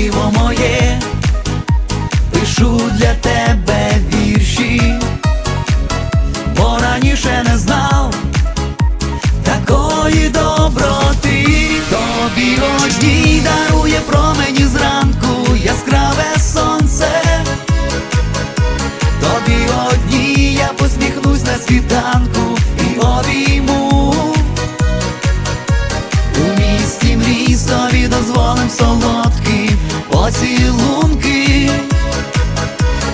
диво моє, пишу для тебе вірші, бо раніше не знав такої доброти. Тобі одній дарує промені зранку яскраве сонце. Тобі одній я посміхнусь на світанку і обійму. У місті мрій собі дозволим солодкі поцілунки.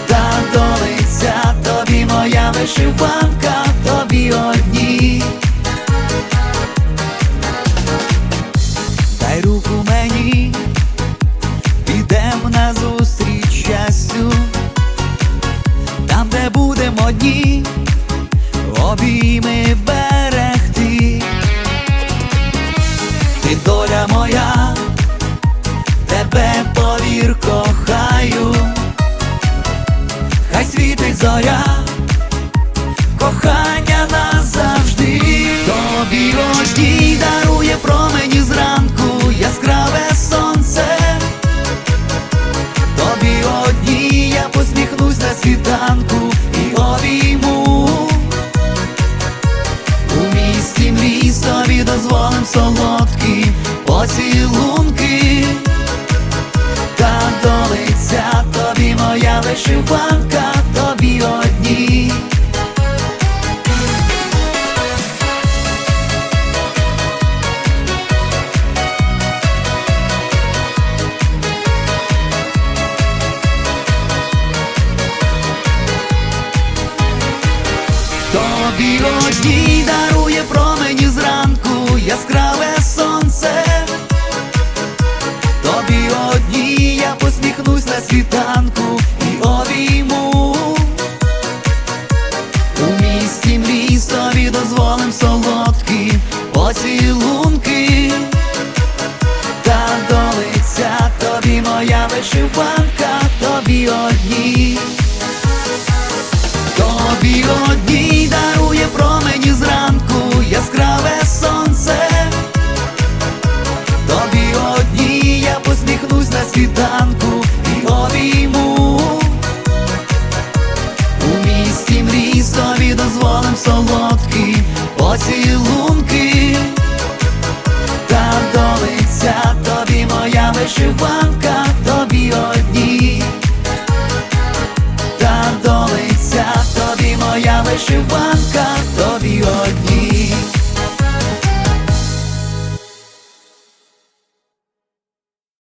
Та долиця тобі моя вишиванка, тобі одній. Дай руку мені, підем на зустріч щастю, там, де будемо одні, обійми повір кохаю, хай світить зоря, кохання назавжди, тобі одній дарує промені зранку яскраве сонце, тобі одній я посміхнусь на світанку і обійму. У місті мрій собі дозволим солодкі поцілунки, вишиванка, тобі одній. Тобі одній поцілунки. Та долиця тобі моя вишиванка, тобі одній. Тобі моя вишиванка,